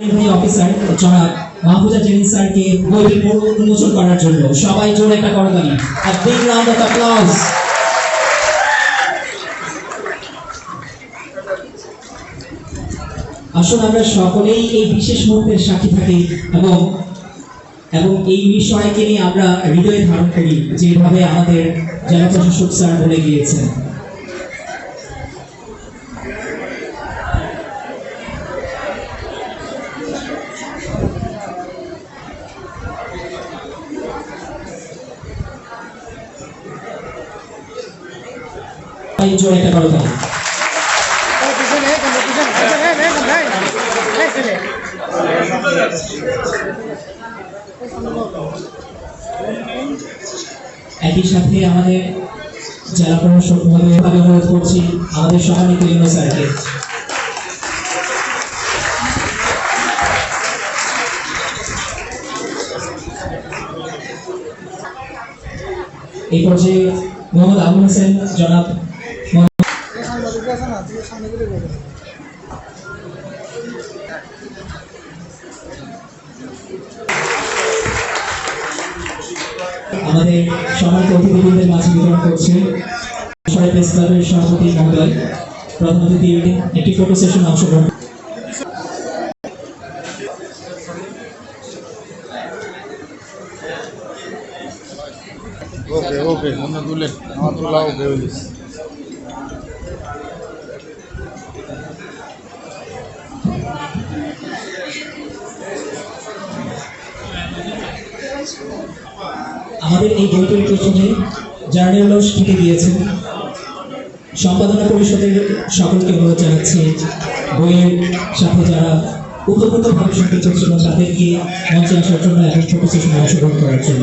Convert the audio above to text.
নির্বাহী অফিসার জনাব মাহফুজা জেরিন স্যারকে বইটি উন্মোচন করার জন্য সবাই জোরে একটা A big round of applause. আসুন আমরা সকলেই এই বিশেষ মুহূর্তের সাক্ষী থাকি এবং এবং এই বিষয়কে নিয়ে আমরা হৃদয়ে ধারণ করি, যেভাবে আমাদের জেলা প্রশাসক স্যার বলে গিয়েছেন পিছনে পিছনে একই সাথে আমাদের জেলা প্রশাসক মহোদয় আমি অনুরোধ করছি, আমাদের সম্মানিত ইউনো এই পর্যায়ে মোহাম্মদ আবুল হোসেন জনাব আছে না? দিকে সামনে দিকে বলো আমাদের সম্মানিত অতিথিবৃন্দের মাঝে বিতরণ করছে। সরাই প্রেস ক্লাবের সভাপতি মহোদয় প্রধান অতিথি একটি ফটো সেশন অংশগ্রহণ ওকে ওকে মনে তুলেন আমার তোলা ওকে আমাদের এই বইটির পেছনে জার্নালস থেকে দিয়েছেন। সম্পাদনা পরিষদের সকলকে অনুরোধ জানাচ্ছি, বইয়ের সাথে যারা উপকৃতভাবে সম্পৃক্ত ছিল তাদেরকে মঞ্চে আসার জন্য এবং ছোট সেশনে অংশগ্রহণ করার জন্য।